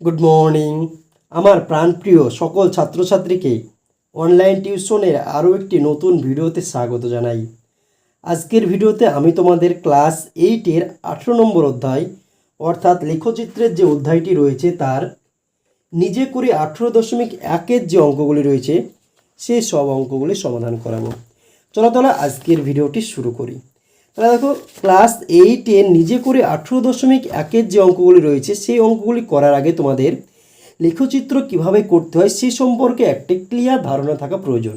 Good morning আমার প্রাণপ্রিয় সকল ছাত্রছাত্রীকে অনলাইন টিউশনের আরও একটি নতুন ভিডিওতে স্বাগত জানাই। আজকের ভিডিওতে আমি তোমাদের ক্লাস এইটের আঠেরো নম্বর অধ্যায়, অর্থাৎ লেখচিত্রের যে অধ্যায়টি রয়েছে তার নিজে করে আঠেরো দশমিক একের যে অঙ্কগুলি রয়েছে, সেই সব অঙ্কগুলি সমাধান করাবো। চলো তাহলে আজকের ভিডিওটি শুরু করি। তাহলে দেখো ক্লাস এইটের নিজে করে আঠেরো দশমিক একের যে অঙ্কগুলি রয়েছে, সেই অঙ্কগুলি করার আগে তোমাদের লেখচিত্র কীভাবে করতে হয়, সে সম্পর্কে একটি ক্লিয়ার ধারণা থাকা প্রয়োজন।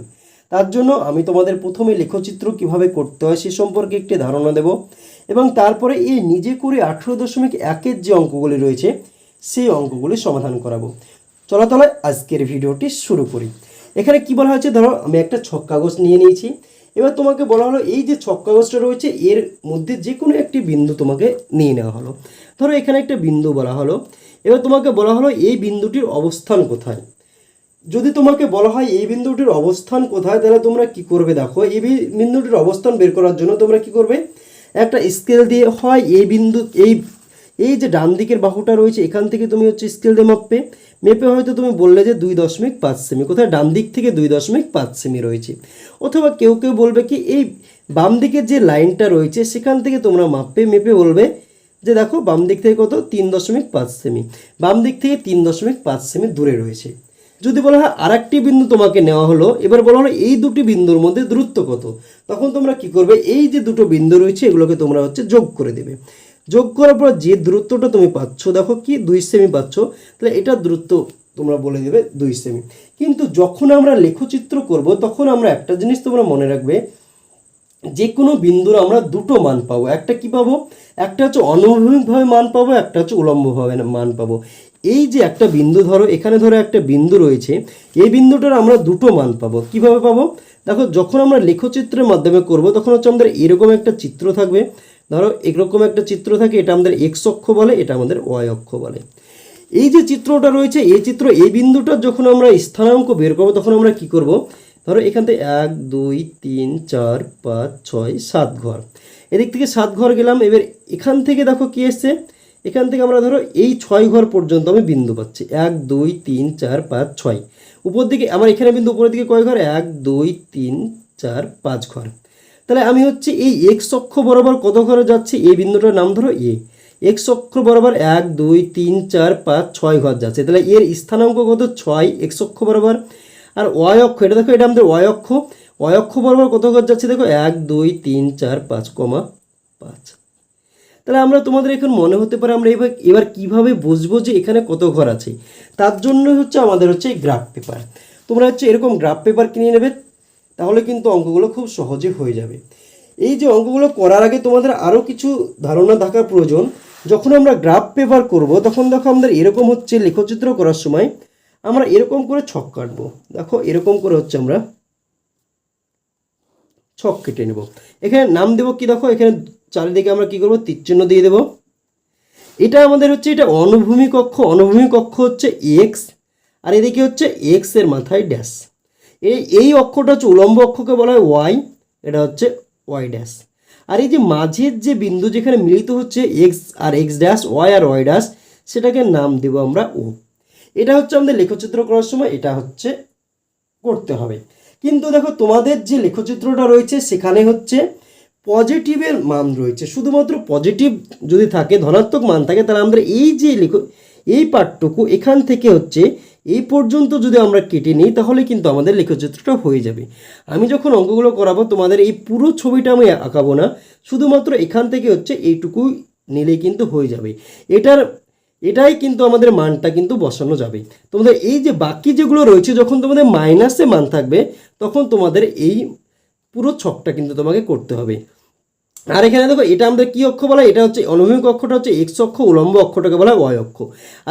তার জন্য আমি তোমাদের প্রথমে লেখচিত্র কীভাবে করতে হয়, সে সম্পর্কে একটি ধারণা দেব এবং তারপরে এই নিজে করে আঠেরো দশমিক একের যে অঙ্কগুলি রয়েছে, সেই অঙ্কগুলি সমাধান করাবো। চলো তাহলে আজকের ভিডিওটি শুরু করি। এখানে কি বলা হয়েছে, ধরো আমি একটা ছক কাগজ নিয়ে নিয়েছি। এবার তোমাকে বলা হলো, এই যে ছক কাগজটা রয়েছে, এর মধ্যে যে কোনো একটি বিন্দু তোমাকে নিয়ে নেওয়া হলো। ধরো এখানে একটা বিন্দু বলা হলো, এবার তোমাকে বলা হলো, এই বিন্দুটির অবস্থান কোথায়? যদি তোমাকে বলা হয়, এই বিন্দুটির অবস্থান কোথায়, তাহলে তোমরা কি করবে দেখো, এই বিন্দুটির অবস্থান বের করার জন্য তোমরা কি করবে? একটা স্কেল দিয়ে হয়, এই বিন্দু, এই এই যে ডান দিকের বাহুটা রয়েছে, এখান থেকে তুমি হচ্ছে স্কেল দিয়ে মাপবে। মেপে হয়তো তুমি বললে যে দুই দশমিক পাঁচ সেমি। কোথায়? ডান দিক থেকে দুই দশমিক পাঁচ সেমি রয়েছে। অথবা কেউ কেউ বলবে কি, এই বাম দিকের যে লাইনটা রয়েছে, সেখান থেকে তোমরা মাপবে, মেপে বলবে যে দেখো, বাম দিক থেকে কত? তিন দশমিক পাঁচ সেমি। বাম দিক থেকে তিন দশমিক পাঁচ সেমি দূরে রয়েছে। যদি বলা হয় আরেকটি বিন্দু তোমাকে নেওয়া হলো, এবার বলা হলো এই দুটি বিন্দুর মধ্যে দূরত্ব কত? তখন তোমরা কি করবে? এই যে দুটো বিন্দু রয়েছে, এগুলোকে তোমরা হচ্ছে যোগ করে দেবে। যোগ করার পর যে দূরত্বটা তুমি পাচ্ছ, দেখো কি, দুই সেমি পাচ্ছ, তাহলে এটা দূরত্ব তোমরা বলে দেবে দুই সেমি কিন্তু যখন আমরা লেখচিত্র করব, তখন আমরা একটা জিনিস তোমরা মনে রাখবে, যে কোনো বিন্দুর আমরা দুটো মান পাবো। একটা কি পাবো? একটা হচ্ছে অনুভূমিকভাবে মান পাবো, একটা হচ্ছে উলম্বভাবে মান পাবো। এই যে একটা বিন্দু ধরো, এখানে ধরো একটা বিন্দু রয়েছে, এই বিন্দুটার আমরা দুটো মান পাবো। কীভাবে পাবো? দেখো, যখন আমরা লেখচিত্রের মাধ্যমে করব, তখন হচ্ছে আমাদের এরকম একটা চিত্র থাকবে। ধরো এরকম একটা চিত্র থাকে, এটা আমাদের এক্স অক্ষ বলে, এটা আমাদের ওয়াই অক্ষ বলে। এই যে চিত্রটা রয়েছে, এই চিত্র, এই বিন্দুটার যখন আমরা স্থানাঙ্ক বের করব, তখন আমরা কি করব? ধরো, এখান থেকে এক, দুই, তিন, চার, পাঁচ, ছয়, সাত ঘর। এদিক থেকে সাত ঘর গেলাম, এবার এখান থেকে দেখো কি এসছে? এখান থেকে আমরা ধরো, এই ছয় ঘর পর্যন্ত আমি বিন্দু পাচ্ছি। এক, দুই, তিন, চার, পাঁচ, ছয়। উপর দিকে, আমার এখানে বিন্দু, উপরের দিকে কয় ঘর? এক, দুই, তিন, চার, পাঁচ ঘর। তাহলে আমি হচ্ছে এই এক্স অক্ষ বরাবর কত ঘরে যাচ্ছে? এই বিন্দুটার নাম ধরো এ এক্স অক্ষ বরাবর এক, দুই, তিন, চার, পাঁচ, ছয় ঘর যাচ্ছে। তাহলে এর স্থানাঙ্ক কত? ছয় এক্স অক্ষ বরাবর। আর ওয়াই অক্ষ, এটা দেখো, এটা আমাদের ওয়াই অক্ষ। ওয়াই অক্ষ বরাবর কত ঘর যাচ্ছে? দেখো, এক, দুই, তিন, চার, পাঁচ, কমা পাঁচ। তাহলে আমরা তোমাদের এখন মনে হতে পারে আমরা এবার এবার কীভাবে বুঝব যে এখানে কত ঘর আছে? তার জন্য হচ্ছে আমাদের হচ্ছে গ্রাফ পেপার তোমরা হচ্ছে এরকম গ্রাফ পেপার কিনে নেবে। তাহলে কিন্তু অঙ্কগুলো খুব সহজে হয়ে যাবে। এই যে অঙ্কগুলো করার আগে তোমাদের আরও কিছু ধারণা থাকার প্রয়োজন। যখন আমরা গ্রাফ পেপার করব, তখন দেখো আমাদের এরকম হচ্ছে লেখচিত্র করার সময় আমরা এরকম করে ছক কাটবো। দেখো এরকম করে হচ্ছে আমরা ছক কেটে নেব। এখানে নাম দেবো কি দেখো? এখানে চারিদিকে আমরা কি করব? তীরচিহ্ন দিয়ে দেবো। এটা আমাদের হচ্ছে, এটা অনুভূমিক কক্ষ অনুভূমিক কক্ষ হচ্ছে এক্স আর এদিকে হচ্ছে এক্সের মাথায় ড্যাশ এই এই অক্ষটা হচ্ছে উলম্ব অক্ষকে বলা হয় ওয়াই এটা হচ্ছে ওয়াই ড্যাশ। আর এই যে মাঝের যে বিন্দু যেখানে মিলিত হচ্ছে এক্স আর এক্স ড্যাশ, ওয়াই আর ওয়াই ড্যাশ, সেটাকে নাম দেবো আমরা ও। এটা হচ্ছে আমাদের লেখচিত্র করার সময়, এটা হচ্ছে করতে হবে। কিন্তু দেখো, তোমাদের যে লেখচিত্রটা রয়েছে, সেখানে হচ্ছে পজিটিভের মান রয়েছে। শুধুমাত্র পজিটিভ যদি থাকে, ধনাত্মক মান থাকে, তাহলে আমরা এই যে লেখ, এই পাঠটুকু এখান থেকে হচ্ছে এই পর্যন্ত যদি আমরা কেটে নিই, তাহলে কিন্তু আমাদের লেখচিত্রটা হয়ে যাবে। আমি যখন অঙ্কগুলো করাবো, তোমাদের এই পুরো ছবিটা আমি আঁকাবো না, শুধুমাত্র এখান থেকে হচ্ছে এইটুকু নিলেই কিন্তু হয়ে যাবে। এটার, এটাই কিন্তু আমাদের মানটা কিন্তু বসানো যাবে। তোমাদের এই যে বাকি যেগুলো রয়েছে, যখন তোমাদের মাইনাসে মান থাকবে, তখন তোমাদের এই পুরো ছকটা কিন্তু তোমাকে করতে হবে। আর এখানে দেখো, এটা আমাদের কি অক্ষ বলা এটা হচ্ছে অনুভূমিক অক্ষটা হচ্ছে এক্স অক্ষ, উলম্ব অক্ষটাকে বলা হয় অক্ষ।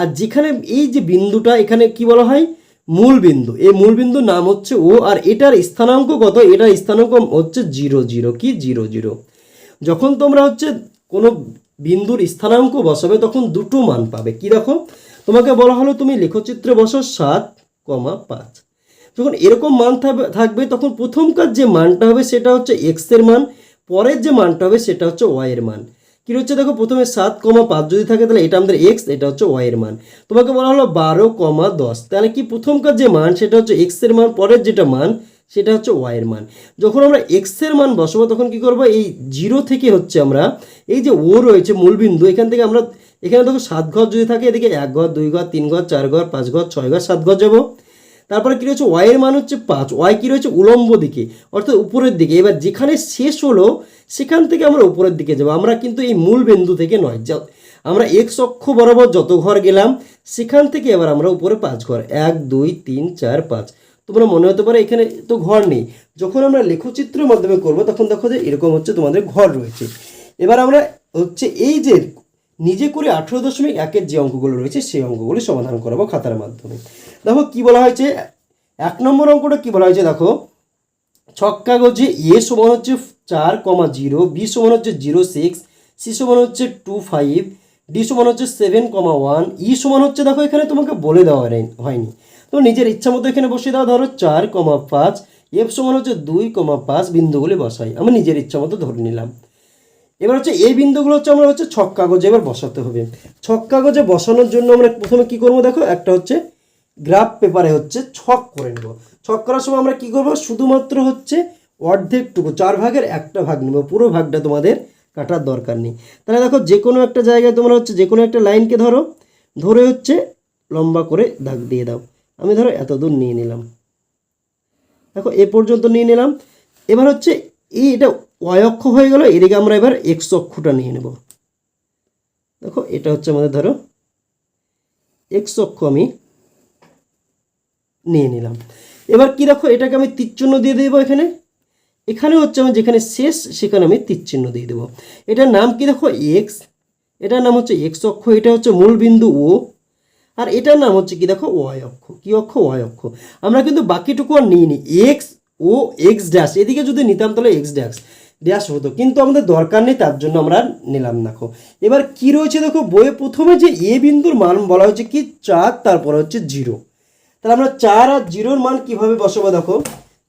আর যেখানে এই যে বিন্দুটা, এখানে কি বলা হয়? মূল বিন্দু। এই মূল বিন্দুর নাম হচ্ছে ও আর এটার স্থানাঙ্ক কত? এটার স্থানাঙ্ক হচ্ছে জিরো জিরো। কি? Zero zero. যখন তোমরা হচ্ছে কোনো বিন্দুর স্থানাঙ্ক বসাবে, তখন দুটো মান পাবে। কি দেখো? তোমাকে বলা হলো, তুমি লেখচিত্রে বসো সাত কমা পাঁচ। যখন এরকম মান থাকবে, তখন প্রথমকার যে মানটা হবে, সেটা হচ্ছে এক্সের মান। পরের যে মানটা হবে সেটা হচ্ছে ওয়াই এর মান। কি হচ্ছে দেখো, প্রথমে সাত কমা পাঁচ যদি থাকে তাহলে এটা আমাদের এক্স এটা হচ্ছে ওয়াই এর মান। তোমাকে বলা হলো বারো কমা দশ। তাহলে কি প্রথমকার যে মান, সেটা হচ্ছে এক্সের মান, পরের যেটা মান, সেটা হচ্ছে ওয়াই এর মান। যখন আমরা এক্সের মান বসাবো, তখন কি করব, এই জিরো থেকে হচ্ছে আমরা, এই যে ও রয়েছে মূলবিন্দু, এখান থেকে আমরা, এখানে দেখো সাত ঘর যদি থাকে, এদিকে এক ঘর, দুই ঘর, তিন ঘর, চার ঘর, পাঁচ ঘর, ছয় ঘর, সাত ঘর যাব। তারপরে কী রয়েছে? ওয়াই এর মান হচ্ছে পাঁচ। ওয়াই কী রয়েছে? উলম্ব দিকে, অর্থাৎ উপরের দিকে। এবার যেখানে শেষ হলো, সেখান থেকে আমরা উপরের দিকে যাব। আমরা কিন্তু এই মূল বিন্দু থেকে নয়। আমরা এক্স অক্ষ বরাবর যত ঘর গেলাম, সেখান থেকে এবার আমরা উপরে পাঁচ ঘর। এক, দুই, তিন, চার, পাঁচ। তোমরা মনে হতে পারে এখানে তো ঘর নেই। যখন আমরা লেখচিত্রের মাধ্যমে করব, তখন দেখো যে এরকম হচ্ছে তোমাদের ঘর রয়েছে। এবার আমরা হচ্ছে এই যে নিজে করে আঠেরো দশমিক একের যে অঙ্কগুলো রয়েছে, সেই অঙ্কগুলি সমাধান করাবো খাতার মাধ্যমে। দেখো কি বলা হয়েছে? এক নম্বর অঙ্কটা কি বলা হয়েছে দেখো? ছক কাগজে এ সমান হচ্ছে চার কমা জিরো, বি সমান হচ্ছে জিরো সিক্স, সি সমান হচ্ছে টু ফাইভ, ডি সমান হচ্ছে সেভেন কমা ওয়ান, ই সমান হচ্ছে দেখো এখানে তোমাকে বলে দেওয়া হয়নি- তো নিজের ইচ্ছা মতো এখানে বসিয়ে দাও, ধরো চার কমা পাঁচ, এফ সমান হচ্ছে দুই কমা পাঁচ বিন্দুগুলি বসাই। আমি নিজের ইচ্ছা মতো ধরে নিলাম। এবার হচ্ছে এই বিন্দুগুলো হচ্ছে আমরা হচ্ছে ছক কাগজে এবার বসাতে হবে। ছক কাগজে বসানোর জন্য আমরা প্রথমে কি করব দেখো? একটা হচ্ছে গ্রাফ পেপারে হচ্ছে ছক করে নেব। ছক করার সময় আমরা কি করব? শুধুমাত্র হচ্ছে অর্ধেকটুকু, চার ভাগের একটা ভাগ নেব। পুরো ভাগটা তোমাদের কাটার দরকার নেই। তাহলে দেখো যে কোনো একটা জায়গায় তোমরা হচ্ছে যে কোনো একটা লাইনকে ধরো, ধরে হচ্ছে লম্বা করে দাগ দিয়ে দাও। আমি ধরো এত দূর নিয়ে নিলাম। দেখো, এ পর্যন্ত নিয়ে নিলাম। এবার হচ্ছে এই এটা ওয়াই অক্ষ হয়ে গেল, এদিকে আমরা এবার এক্স অক্ষটা নিয়ে নেব। দেখো, এটা হচ্ছে আমাদের ধরো এক্স অক্ষ আমি নিয়ে নিলাম। এবার কি দেখো, এটাকে আমি তীরচিহ্ন দিয়ে দেবো এখানে। এখানে হচ্ছে আমি যেখানে শেষ, সেখানে আমি তীরচিহ্ন দিয়ে দেবো। এটার নাম কি দেখো? এক্স এটার নাম হচ্ছে এক্স অক্ষ, এটা হচ্ছে মূল বিন্দু ও আর এটার নাম হচ্ছে কি দেখো? ওয়াই অক্ষ। কি অক্ষ? ওয়াই অক্ষ। আমরা কিন্তু বাকিটুকু আর নিইনি। এক্স ও এক্স ড্যাশ এদিকে যদি নিতাম তাহলে এক্স ড্যাশ ড্যাশ হতো। কিন্তু আমাদের দরকার নেই, তার জন্য আমরা নিলাম দেখো। এবার কি রয়েছে দেখো? বইয়ে প্রথমে যে এ বিন্দুর মান বলা হয়েছে কি? চার, তারপরে হচ্ছে জিরো। তাহলে আমরা চার আর জিরোর মান কীভাবে বসাবো দেখো?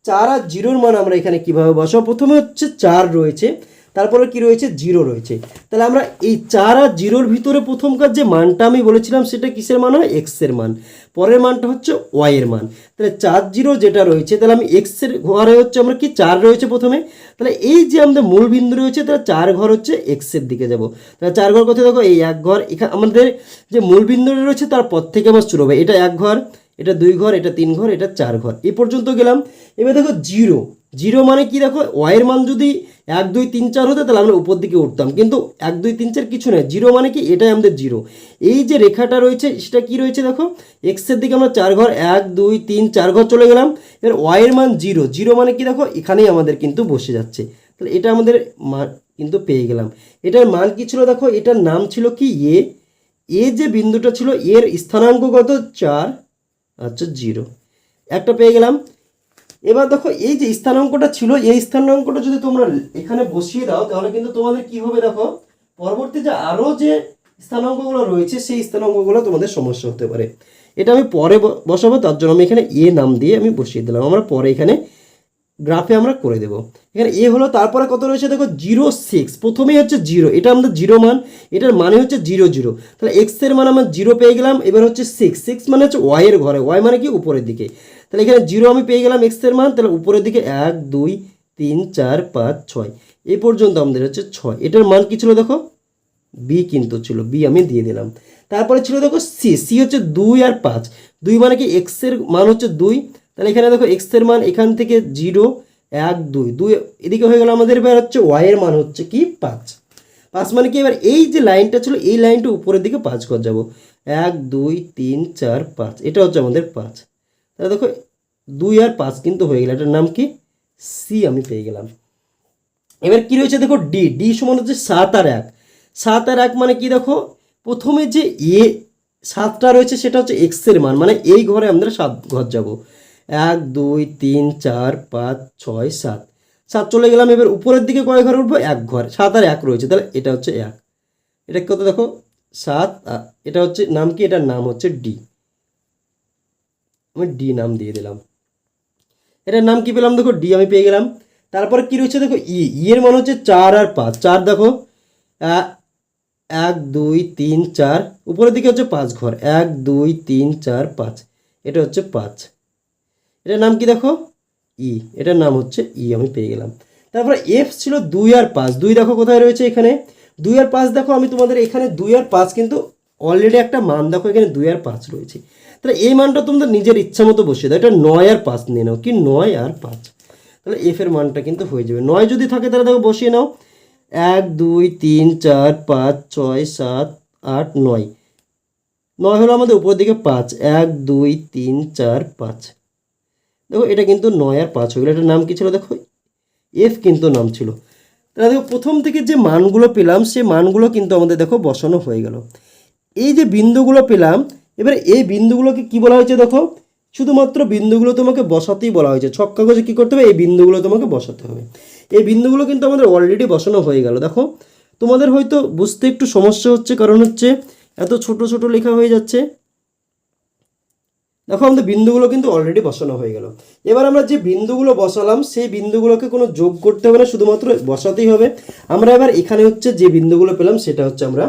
চার আর জিরোর মান আমরা এখানে কীভাবে বসাবো? প্রথমে হচ্ছে চার রয়েছে, তারপরে কি রয়েছে? জিরো রয়েছে। তাহলে আমরা এই চার আর জিরোর ভিতরে প্রথমকার যে মানটা আমি বলেছিলাম, সেটা কিসের মান হয়? এক্সের মান। পরের মানটা হচ্ছে ওয়াইয়ের মান। তাহলে চার জিরো যেটা রয়েছে, তাহলে আমি এক্সের ঘরে হচ্ছে আমরা কি চার রয়েছে প্রথমে? তাহলে এই যে আমাদের মূল বিন্দু রয়েছে, তাহলে চার ঘর হচ্ছে এক্সের দিকে যাব। তাহলে চার ঘর কোথায়? দেখো, এই এক ঘর। এখানে আমাদের যে মূল বিন্দুটা রয়েছে, তার পর থেকে আমার শুরু হবে এটা এক ঘর। এটা দুই ঘর, এটা তিন ঘর, এটা চার ঘর। এ পর্যন্ত গেলাম। এবার দেখো জিরো। জিরো মানে কি? দেখো ওয়াইয়ের মান যদি এক, দুই, তিন, চার হতো, তাহলে আমরা উপর দিকে উঠতাম। কিন্তু এক, দুই, তিন, চার কিছু নয় জিরো মানে কি? এটাই আমাদের জিরো। এই যে রেখাটা রয়েছে, সেটা কি রয়েছে দেখো? এক্সের দিকে আমরা চার ঘর, এক, দুই, তিন, চার ঘর চলে গেলাম। এবার ওয়াইয়ের মান জিরো। জিরো মানে কি? দেখো, এখানেই আমাদের কিন্তু বসে যাচ্ছে। তাহলে এটা আমাদের মান কিন্তু পেয়ে গেলাম। এটার মান কি ছিল দেখো? এটার নাম ছিল কি? এ এ যে বিন্দুটা ছিল, এর স্থানাঙ্ক কত চার আচ্ছা জিরো। একটা পেয়ে গেলাম। এবার দেখো, এই যে স্থানাঙ্কটা ছিল, এই স্থানাঙ্কটা যদি তোমরা এখানে বসিয়ে দাও, তাহলে কিন্তু তোমাদের কি হবে দেখো? পরবর্তী যে আরও যে স্থানাঙ্কগুলো রয়েছে, সেই স্থানাঙ্কগুলো তোমাদের সমস্যা হতে পারে। এটা আমি পরে বসাবো, তার জন্য আমি এখানে এ নাম দিয়ে আমি বসিয়ে দিলাম। আমরা পরে এখানে গ্রাফে আমরা করে দেবো। এখানে এ হলো, তারপরে কত রয়েছে? দেখো, জিরো সিক্স। প্রথমেই হচ্ছে জিরো। এটা আমাদের জিরো মান। এটার মানে হচ্ছে জিরো জিরো। তাহলে এক্সের মান আমরা জিরো পেয়ে গেলাম। এবার হচ্ছে সিক্স সিক্স মানে হচ্ছে ওয়াই এর ঘরে। ওয়াই মানে কি? উপরের দিকে। তাহলে এখানে জিরো আমি পেয়ে গেলাম এক্সের মান। তাহলে উপরের দিকে এক, দুই, তিন, চার, পাঁচ, ছয়। এ পর্যন্ত আমাদের হচ্ছে ছয়। এটার মান কি ছিল দেখো? বি কিন্তু ছিল। বি আমি দিয়ে দিলাম। তারপরে ছিল দেখো সি সি হচ্ছে দুই আর পাঁচ। দুই মানে কি? এক্সের মান হচ্ছে দুই। তাহলে এখানে দেখো এক্সের মান এখান থেকে জিরো এক, দুই দুই, এদিকে হয়ে গেল আমাদের এবার হচ্ছে ওয়াই এর মান হচ্ছে কি? পাঁচ। পাঁচ মানে কি? এবার এই যে লাইনটা ছিল, এই লাইনটা উপরের দিকে পাঁচ ঘর যাব। এক, দুই, তিন, চার, পাঁচ, এটা হচ্ছে আমাদের পাঁচ। তাহলে দেখো দুই আর পাঁচ কিন্তু হয়ে গেল। এটার নাম কি? সি আমি পেয়ে গেলাম। এবার কি রয়েছে দেখো ডি ডি সমান হচ্ছে সাত আর এক। সাত আর এক মানে কি দেখো? প্রথমে যে এ সাতটা রয়েছে, সেটা হচ্ছে এক্সের মান। মানে এই ঘরে আমরা সাত ঘর যাব। এক, দুই, তিন, চার, পাঁচ, ছয়, সাত। সাত চলে গেলাম, এবার উপরের দিকে কয় ঘর উঠবো? এক ঘর। সাত আর এক রয়েছে, তাহলে এটা হচ্ছে এক। এটা কত দেখো? সাত এটা হচ্ছে নাম কি? এটার নাম হচ্ছে ডি। আমি ডি নাম দিয়ে দিলাম। এটার নাম কি পেলাম? দেখো, ডি আমি পেয়ে গেলাম। তারপরে কি রয়েছে? দেখো, ই। ইয়ের মান হচ্ছে চার আর পাঁচ। চার দেখো এক, দুই, তিন, চার। উপরের দিকে হচ্ছে পাঁচ ঘর। এক, দুই, তিন, চার, পাঁচ। এটা হচ্ছে পাঁচ। এটার নাম কি দেখো? ই এটার নাম হচ্ছে ই আমি পেয়ে গেলাম। তারপরে এফ ছিল দুই আর পাঁচ। দুই দেখো কোথায় রয়েছে এখানে? দুই আর পাঁচ দেখো, আমি তোমাদের এখানে দুই আর পাঁচ কিন্তু অলরেডি একটা মান দেখো, এখানে দুই আর পাঁচ রয়েছে। তাহলে এই মানটা তোমাদের নিজের ইচ্ছা মতো বসিয়ে দাও। এটা নয় আর পাঁচ নিয়ে নাও। কি নয় আর পাঁচ? তাহলে এফ এর মানটা কিন্তু হয়ে যাবে। নয় যদি থাকে তাহলে দেখো বসিয়ে নাও। এক, দুই, তিন, চার, পাঁচ, ছয়, সাত, আট, নয়। নয় হলো আমাদের উপর দিকে পাঁচ। এক, দুই, তিন, চার, পাঁচ। দেখো, এটা কিন্তু নয় আর পাঁচ হয়ে গেলো। এটার নাম কি ছিল দেখো? এফ কিন্তু নাম ছিল। তাহলে দেখো, প্রথম থেকে যে মানগুলো পেলাম, সে মানগুলো কিন্তু আমাদের দেখো বসানো হয়ে গেল। এই যে বিন্দুগুলো পেলাম, এবার এই বিন্দুগুলোকে কি বলা হয়েছে দেখো? শুধুমাত্র বিন্দুগুলো তোমাকে বসাতেই বলা হয়েছে। ছক কাগজে কী করতে হবে? এই বিন্দুগুলো তোমাকে বসাতে হবে। এই বিন্দুগুলো কিন্তু আমাদের অলরেডি বসানো হয়ে গেল। দেখো, তোমাদের হয়তো বুঝতে একটু সমস্যা হচ্ছে, কারণ হচ্ছে এত ছোট ছোট লেখা হয়ে যাচ্ছে। দেখো আমাদের বিন্দুগুলো কিন্তু অলরেডি বসানো হয়ে গেল। এবার আমরা যে বিন্দুগুলো বসালাম, সেই বিন্দুগুলোকে কোনো যোগ করতে হবে না, শুধুমাত্র বসাতেই হবে। আমরা এবার এখানে হচ্ছে যে বিন্দুগুলো পেলাম, সেটা হচ্ছে আমরা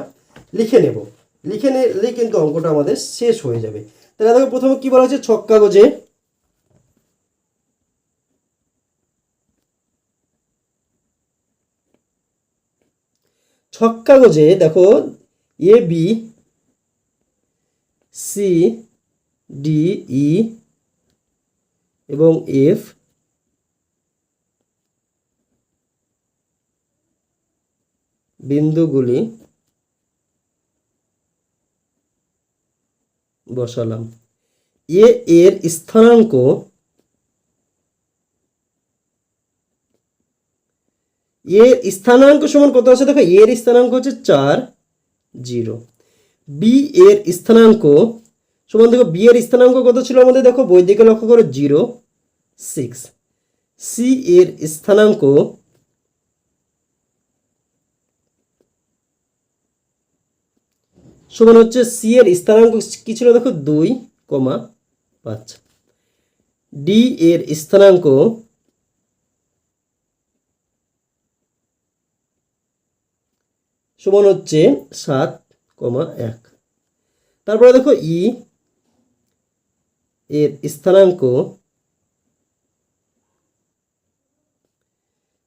লিখে নেব। লিখে নিলে কিন্তু অঙ্কটা আমাদের শেষ হয়ে যাবে। তাহলে দেখো প্রথমে কি বলা হচ্ছে ছক কাগজে ছক কাগজে দেখো A, B, C D E এবং এফ বিন্দুগুলি বসালাম। এ এর স্থানাঙ্ক এর স্থানাঙ্ক সমান কত আছে? দেখো এর স্থানাঙ্ক হচ্ছে চার, জিরো। বি এর স্থানাঙ্ক সমান, দেখো বি এর স্থানাঙ্ক কত ছিল আমাদের? দেখো বই দিকে লক্ষ্য করো, জিরো, সিক্স। সি এর স্থানাঙ্ক সমান, হচ্ছে সি এর স্থানাঙ্ক কি ছিল? দেখো, দুই, কমা পাঁচ। ডি এর স্থানাঙ্ক সমান, হচ্ছে সাত, কমা এক। তারপরে দেখো ই এর স্থানাঙ্ক।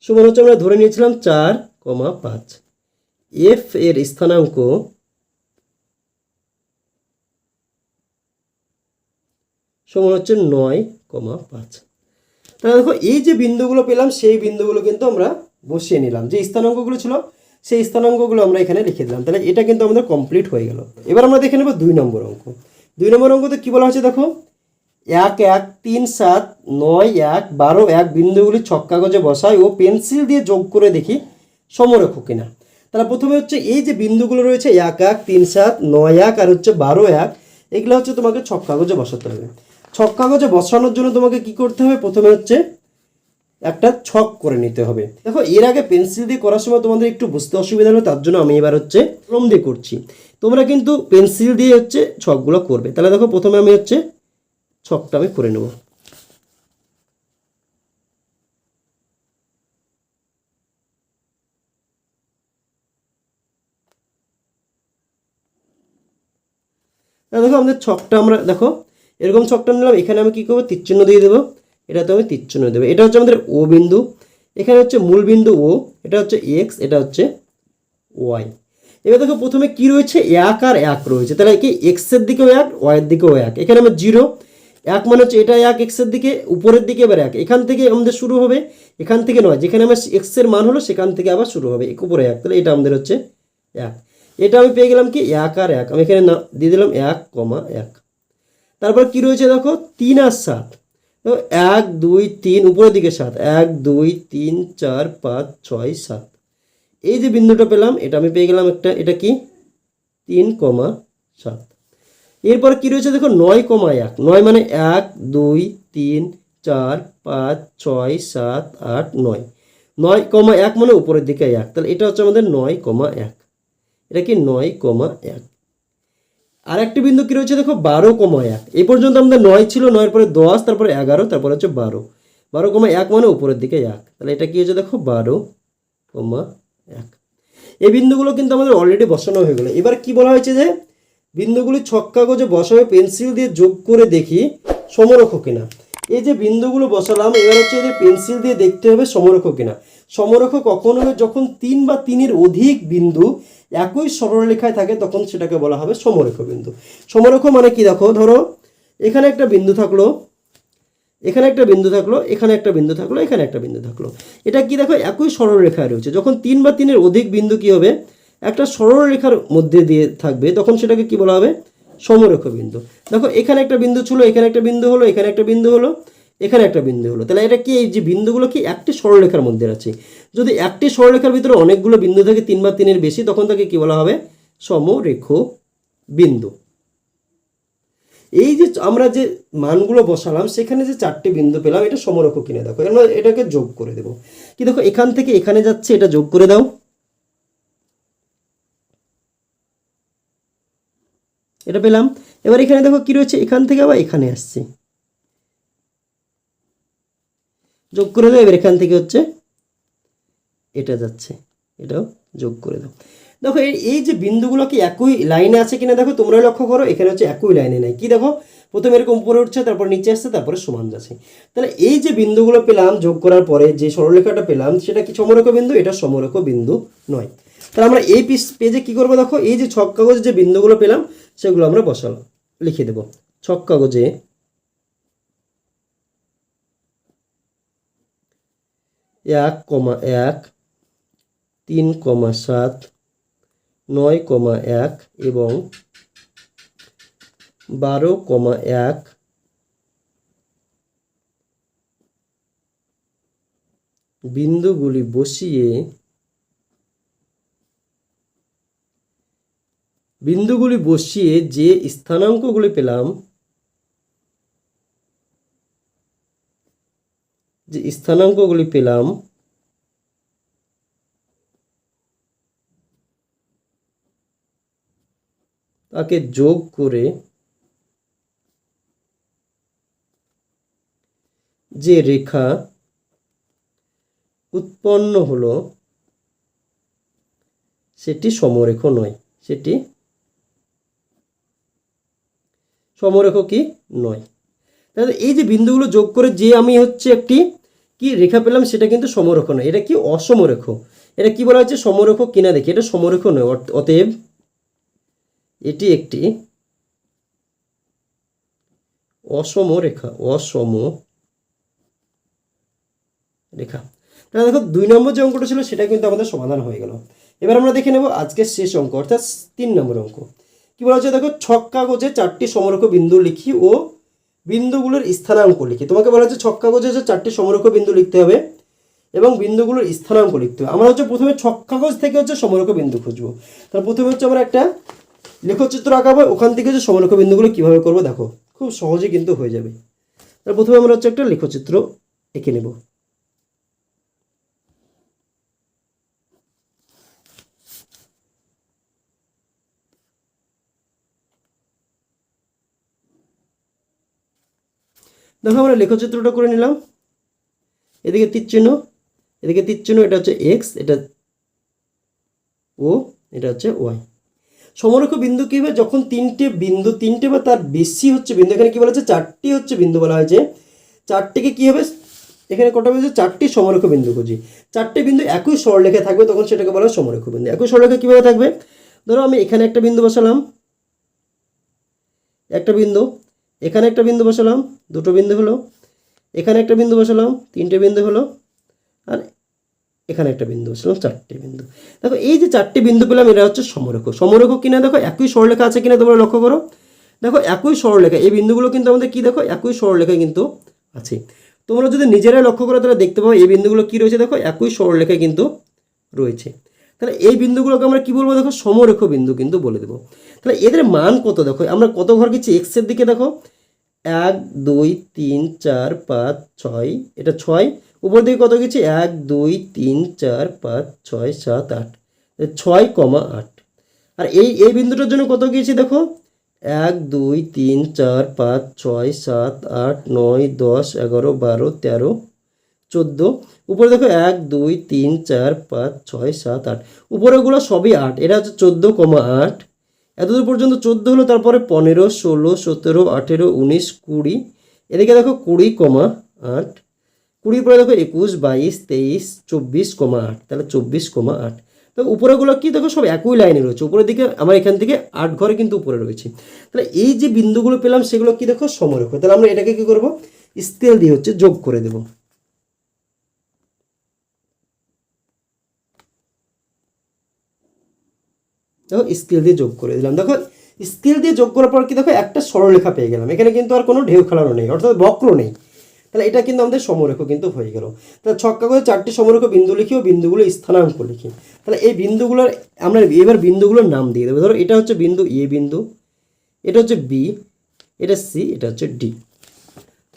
সমান হচ্ছে আমরা ধরে নিয়েছিলাম চার কমা পাঁচ। এফ এর স্থানাঙ্ক সমান হচ্ছে নয় কমা পাঁচ। তাহলে দেখো, এই যে বিন্দুগুলো পেলাম, সেই বিন্দুগুলো কিন্তু আমরা বসিয়ে নিলাম। যে স্থানাঙ্কগুলো ছিল, সেই স্থানাঙ্কগুলো আমরা এখানে লিখে দিলাম। তাহলে এটা কিন্তু আমাদের কমপ্লিট হয়ে গেল। এবার আমরা দেখে নেব দুই নম্বর অঙ্ক। দুই নম্বর অঙ্কতে কী বলা হচ্ছে দেখো? এক এক তিন সাত নয় এক বারো এক বিন্দুগুলি ছক কাগজে বসাই ও পেন্সিল দিয়ে যোগ করে দেখি সমরেখ কিনা। তাহলে প্রথমে হচ্ছে এই যে বিন্দুগুলো রয়েছে, এক এক, তিন সাত, নয় এক আর হচ্ছে বারো এক, এগুলো হচ্ছে তোমাকে ছক কাগজে বসাতে হবে। ছক কাগজে বসানোর জন্য তোমাকে কি করতে হবে? প্রথমে হচ্ছে একটা ছক করে নিতে হবে। দেখো, এর আগে পেন্সিল দিয়ে করার সময় তোমাদের একটু বুঝতে অসুবিধা হলো, তার জন্য আমি এবার হচ্ছে কলম দিয়ে করছি। তোমরা কিন্তু পেন্সিল দিয়ে হচ্ছে ছকগুলো করবে। তাহলে দেখো, প্রথমে আমি হচ্ছে ছকটা আমি করে নেব। দেখো আমাদের ছকটা আমরা, দেখো, এরকম ছকটা নিলাম, এখানে আমি কী করব? তীরচিহ্ন দিয়ে দেবো এটাতে আমি তীরচিহ্ন দেবো। এটা হচ্ছে আমাদের ও বিন্দু, এখানে হচ্ছে মূল বিন্দু ও এটা হচ্ছে এক্স এটা হচ্ছে ওয়াই এবার দেখো প্রথমে কি রয়েছে? এক আর এক রয়েছে। তাহলে কি এক্সের দিকেও এক ওয়াইয়ের দিকেও এক? এখানে আমার জিরো এক মানে হচ্ছে এটা এক এক্সের দিকে, উপরের দিকে এবার এক। এখান থেকে আমাদের শুরু হবে, এখান থেকে নয়। যেখানে আমার এক্সের মান হলো, সেখান থেকে আবার শুরু হবে। এক উপরে এক। তাহলে এটা আমাদের হচ্ছে এক। এটা আমি পেয়ে গেলাম কি? এক আর এক। আমি এখানে দিয়ে দিলাম এক কমা এক। তারপর কি রয়েছে দেখো? তিন আর সাত। তো এক, দুই, তিন, উপরের দিকে সাত। এক, দুই, তিন, চার, পাঁচ, ছয়, সাত। এই যে বিন্দুটা পেলাম, এটা আমি পেয়ে গেলাম একটা, এটা কি? তিন কমা সাত। এরপর কি রয়েছে দেখো, নয় কমা এক। নয় মানে এক, দুই, তিন, চার, পাঁচ, ছয়, সাত, আট, নয়। নয় কমা এক মানে উপরের দিকে এক। তাহলে এটা হচ্ছে আমাদের নয় কমা এক। এটা কি নয় কমা এক? আর একটি বিন্দু কি রয়েছে দেখো, বারো কমা এক। এই পর্যন্ত আমাদের নয় ছিল, নয়ের পরে দশ, তারপরে এগারো, তারপরে হচ্ছে বারো। বারো কমা এক মানে উপরের দিকে এক। তাহলে এটা কি হচ্ছে দেখো, বারো কমা এক। এই বিন্দুগুলো কিন্তু আমাদের অলরেডি বসানো হয়ে গেলো। এবার কি বলা হয়েছে যে বিন্দুগুলি ছক কাগজে বসাবে, পেন্সিল দিয়ে যোগ করে দেখি সমরক্ষ কিনা। এই যে বিন্দুগুলো বসালাম, এবার হচ্ছে এদের পেন্সিল দিয়ে দেখতে হবে সমরক্ষ কিনা। সমরক্ষ কখন হবে যখন তিন বা তিনের অধিক বিন্দু একই সরলরেখায় থাকে, তখন সেটাকে বলা হবে সমরেখ বিন্দু। সমরেখ মানে কি দেখো, ধরো এখানে একটা বিন্দু থাকল, এখানে একটা বিন্দু থাকল, এখানে একটা বিন্দু থাকল, এখানে একটা বিন্দু থাকল। এটা কি দেখো, একই সরলরেখায় রয়েছে। যখন তিন বা তিনের অধিক বিন্দু কি হবে? একটা সরলরেখার মধ্যে দিয়ে থাকবে, তখন সেটাকে কি বলা হবে? সমরেখ বিন্দু। দেখো, এখানে একটা বিন্দু ছিল, এখানে একটা বিন্দু হলো, এখানে একটা বিন্দু হলো, এখানে একটা বিন্দু হলো। তাহলে এটা কি, এই যে বিন্দুগুলো কি একটি সরলরেখার মধ্যে আছে? যদি একটি সরলরেখার ভিতরে অনেকগুলো বিন্দু থাকে, তিন বা তিনের বেশি, তখন তাকে কি বলা হবে? সমরেখ বিন্দু। এই যে আমরা যে মানগুলো বসালাম, সেখানে যে চারটি বিন্দু পেলাম, এটা সমরক্ষ কিনে দেখো। আমরা এটাকে যোগ করে দেবো। কি দেখো, এখান থেকে এখানে যাচ্ছে, এটা যোগ করে দাও। এটা পেলাম। এবার এখানে দেখো কি রয়েছে? এখান থেকে আবার এখানে আসছে। যোগ করে দাও এবার এখান থেকে হচ্ছে এটা যাচ্ছে। এটাও যোগ করে দাও দেখো, এই যে বিন্দুগুলো কি একই লাইনে আছে কিনা দেখো তোমরা লক্ষ্য করো, এখানে হচ্ছে একই লাইনে নাই। কি দেখো? প্রথমে এরকম উপরে উঠছে, তারপর নিচে আসছে, তারপরে সমান যাচ্ছে। তাহলে এই যে বিন্দুগুলো পেলাম, যোগ করার পরে যে সরলরেখাটা পেলাম, সেটা কি সমরেখ বিন্দু? এটা সমরেখ বিন্দু নয়। তাহলে আমরা এই পেজে কি করব দেখো? এই যে ছক কাগজ যে বিন্দুগুলো পেলাম সেগুলো আমরা বসালাম। লিখে দেব। ছক কাগজে এক কমা এক, তিন কমা সাত, নয় কমা এক এবং বারো কমা এক বিন্দুগুলি বসিয়ে বিন্দুগুলি বসিয়ে যে স্থানাঙ্কগুলি পেলাম, যে স্থানাঙ্কগুলি পেলাম, তাকে যোগ করে যে রেখা উৎপন্ন হলো, সেটি সমরেখ নয়, সেটি সমরেখ কি নয়। তাহলে এই যে বিন্দুগুলো যোগ করে যে আমি হচ্ছে একটি কি রেখা পেলাম, সেটা কিন্তু সমরেখ নয়। এটা কি অসমরেখ এটা কি বলা হচ্ছে সমরেখ কিনা দেখি। এটা সমরেখ নয় অত- অতএব এটি একটি অসম রেখা অসম রেখা তাহলে দেখো, দুই নম্বর যে অঙ্কটা ছিল, সেটা কিন্তু আমাদের সমাধান হয়ে গেল। এবার আমরা দেখে নেব আজকের শেষ অঙ্ক, অর্থাৎ তিন নম্বর অঙ্ক। কি বলা হচ্ছে? দেখো, ছক কাগজে চারটি সমরেখ বিন্দু লিখি ও বিন্দুগুলোর স্থানাঙ্ক লিখি। তোমাকে বলা হচ্ছে, ছক কাগজে যে চারটি সমরেখ বিন্দু লিখতে হবে এবং বিন্দুগুলোর স্থানাঙ্ক লিখতে হবে। আমরা হচ্ছে প্রথমে ছক কাগজ থেকে হচ্ছে সমরেখ বিন্দু খুঁজবো। তাহলে প্রথমে হচ্ছে আমরা একটা লেখচিত্র আঁকাবো, ওখান থেকে যে সমরেখ বিন্দুগুলো কীভাবে করব, দেখো। খুব সহজে কিন্তু হয়ে যাবে। তাহলে প্রথমে আমরা হচ্ছে একটা লেখচিত্র এঁকে নেব। দেখো আমরা লেখচিত্রটা করে নিলাম। এদিকে তীর চিহ্ন, এদিকে তীর চিহ্ন, এটা হচ্ছে এক্স এটা ও এটা হচ্ছে ওয়াই সমরেখ বিন্দু কী হবে যখন তিনটে বিন্দু, তিনটে বা তার বেশি হচ্ছে বিন্দু, এখানে কী বলা হচ্ছে চারটি হচ্ছে বিন্দু বলা হয়েছে। চারটিকে কী হবে? এখানে কটা বলছে চারটি সমরেখ বিন্দু খুঁজি। চারটে বিন্দু একই সরলেখে থাকবে, তখন সেটাকে বলা হয় সমরেখ বিন্দু। একই সরলেখে কীভাবে থাকবে? ধরো আমি এখানে একটা বিন্দু বসালাম। একটা বিন্দু এখানে একটা বিন্দু বসালাম, দুটো বিন্দু হলো। এখানে একটা বিন্দু বসালাম, তিনটে বিন্দু হলো। আর এখানে একটা বিন্দু বসালাম, চারটে বিন্দু। দেখো, এই যে চারটে বিন্দু পেলাম এটা হচ্ছে সমরেখ সমরেখ কিনা দেখো, একই সরলেখা আছে কিনা তোমরা লক্ষ্য করো। দেখো, একই সরলেখা এই বিন্দুগুলো কিন্তু আমাদের কি দেখো, একই সরলেখায় কিন্তু আছে। তোমরা যদি নিজেরাই লক্ষ্য করো, তাহলে দেখতে পাবো এই বিন্দুগুলো কি রয়েছে দেখো, একই সরলরেখায় কিন্তু রয়েছে। তাহলে এই বিন্দুগুলোকে আমরা কি বলব দেখো সমরেখ বিন্দু কিন্তু বলে দেবো। তাহলে এদের মান কত দেখো? আমরা কত ঘর গেছি? এক্সের দিকে দেখো। এক, দুই, তিন, চার, পাঁচ, ছয়, এটা ছয়। উপর দিকে কত গেছি? এক, দুই, তিন, চার, পাঁচ, ছয়, সাত, আট। ছয় কমা আট। আর এই এই বিন্দুটার জন্য কত গিয়েছি দেখো? এক, দুই, তিন, চার, পাঁচ, ছয়, সাত, আট, নয়, দশ, এগারো, বারো, তেরো, চোদ্দ। উপরে দেখো এক, দুই, তিন, চার, পাঁচ, ছয়, সাত, আট। উপরেগুলো সবই আট। এটা হচ্ছে চোদ্দ কমা আট। এতদূর পর্যন্ত চোদ্দ হলো, তারপরে পনেরো, ষোলো, সতেরো, আঠেরো, উনিশ, কুড়ি। এদিকে দেখো কুড়ি কমা আট। কুড়ির পরে দেখো একুশ, বাইশ, তেইশ, চব্বিশ কমা আট। তাহলে চব্বিশ কমা আট। তো উপরেগুলো কি দেখো সব একই লাইনে রয়েছে। উপরের দিকে আমার এখান থেকে আট ঘরে কিন্তু উপরে রয়েছে। তাহলে এই যে বিন্দুগুলো পেলাম সেগুলো কি দেখো সমরেখ তাহলে আমরা এটাকে কি করব? স্কেল দিয়ে হচ্ছে যোগ করে দেব। দেখো স্কেল দিয়ে যোগ করে দিলাম। দেখো স্কেল দিয়ে যোগ করার পর কি দেখো, একটা সরলরেখা পেয়ে গেলাম। এখানে কিন্তু আর কোনো ঢেউ খেলানো নেই, অর্থাৎ বক্র নেই। তাহলে এটা কিন্তু আমাদের সমরেখ কিন্তু হয়ে গেল। তাহলে ছক্কা করে চারটি সমরেখ বিন্দু লিখি ও বিন্দুগুলো স্থানাঙ্ক লিখি। তাহলে এই বিন্দুগুলোর, আমরা এবার বিন্দুগুলোর নাম দিয়ে দেবো। ধরো, এটা হচ্ছে বিন্দু এ বিন্দু, এটা হচ্ছে বি এটা সি এটা হচ্ছে ডি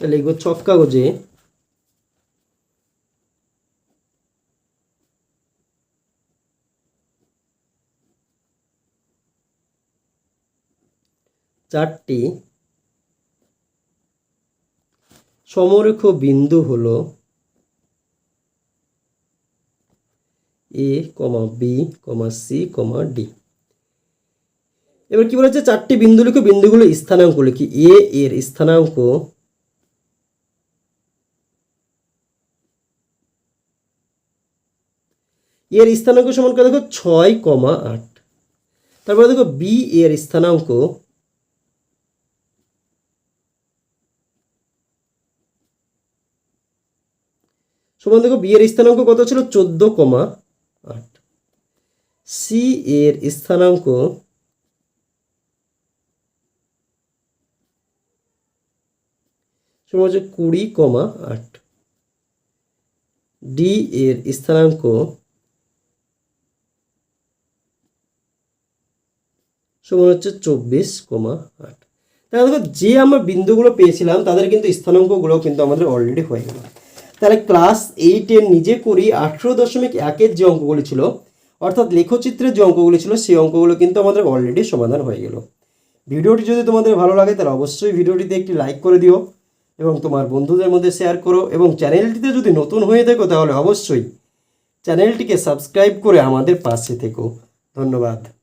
তাহলে লিখব ছক কাগজে চারটি সমরেখ বিন্দু হলো A, comma B, comma C, comma D. এবার কি বলেছে চারটি বিন্দু লিখো বিন্দুগুলো স্থানাঙ্ক লিখি। এ এর স্থানাঙ্ক এর স্থানাঙ্ক সমান করে দেখো ছয় কমা আট। তারপরে দেখো বি এর স্থানাঙ্ক সমান দেখো বি এর স্থানাঙ্ক কত ছিল? চোদ্দ কমা আট। সি এর স্থানাঙ্ক সমান হচ্ছে কুড়ি কমা আট। ডি এর স্থানাঙ্ক সমান হচ্ছে চব্বিশ কমা আট। তাহলে দেখো, যে আমরা বিন্দুগুলো পেয়েছিলাম, তাদের কিন্তু স্থানাঙ্কগুলো কিন্তু আমাদের অলরেডি হয়ে গেল। তাহলে ক্লাস এইটের নিজে করি আঠেরো দশমিক একের যে অঙ্কগুলি ছিল, অর্থাৎ লেখচিত্রের যে অঙ্কগুলি ছিল, সেই অঙ্কগুলো কিন্তু আমাদের অলরেডি সমাধান হয়ে গেল। ভিডিওটি যদি তোমাদের ভালো লাগে, তাহলে অবশ্যই ভিডিওটিতে একটি লাইক করে দিও এবং তোমার বন্ধুদের মধ্যে শেয়ার করো এবং চ্যানেলটিতে যদি নতুন হয়ে থাকো, তাহলে অবশ্যই চ্যানেলটিকে সাবস্ক্রাইব করে আমাদের পাশে থেকো। ধন্যবাদ।